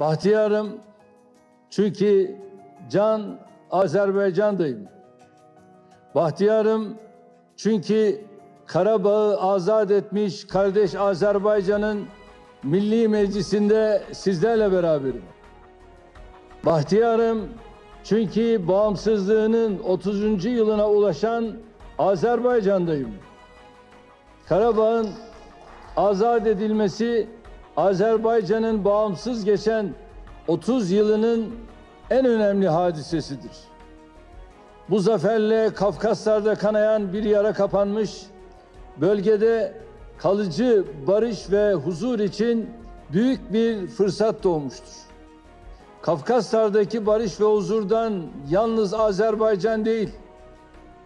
Bahtiyarım çünkü can Azerbaycan'dayım. Bahtiyarım çünkü Karabağ'ı azat etmiş kardeş Azerbaycan'ın Milli Meclisi'nde sizlerle beraberim. Bahtiyarım çünkü bağımsızlığının 30. yılına ulaşan Azerbaycan'dayım. Karabağ'ın azat edilmesi Azerbaycan'ın bağımsız geçen 30 yılının en önemli hadisesidir. Bu zaferle Kafkaslar'da kanayan bir yara kapanmış, bölgede kalıcı barış ve huzur için büyük bir fırsat doğmuştur. Kafkaslar'daki barış ve huzurdan yalnız Azerbaycan değil,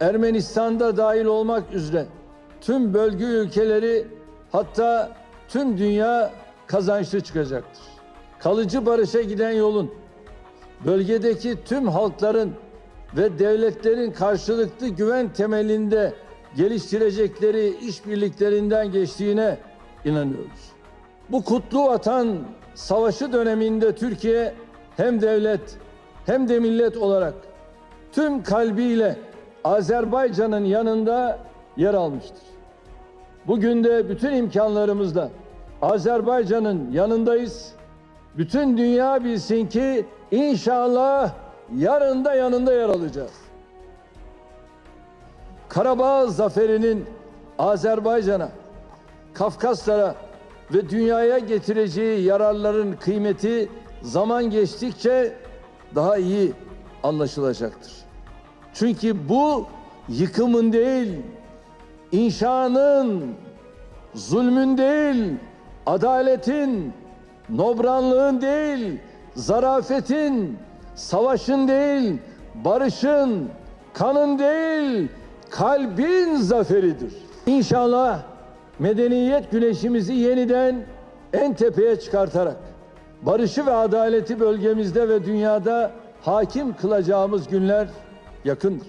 Ermenistan'da dahil olmak üzere tüm bölge ülkeleri hatta tüm dünya kazançlı çıkacaktır. Kalıcı barışa giden yolun bölgedeki tüm halkların ve devletlerin karşılıklı güven temelinde geliştirecekleri işbirliklerinden geçtiğine inanıyoruz. Bu kutlu vatan savaşı döneminde Türkiye hem devlet hem de millet olarak tüm kalbiyle Azerbaycan'ın yanında yer almıştır. Bugün de bütün imkanlarımızla Azerbaycan'ın yanındayız. Bütün dünya bilsin ki inşallah yarın da yanında yer alacağız. Karabağ zaferinin Azerbaycan'a, Kafkaslara ve dünyaya getireceği yararların kıymeti zaman geçtikçe daha iyi anlaşılacaktır. Çünkü bu yıkımın değil, inşanın, zulmün değil, adaletin, nobranlığın değil, zarafetin, savaşın değil, barışın, kanın değil, kalbin zaferidir. İnşallah medeniyet güneşimizi yeniden en tepeye çıkartarak barışı ve adaleti bölgemizde ve dünyada hakim kılacağımız günler yakındır.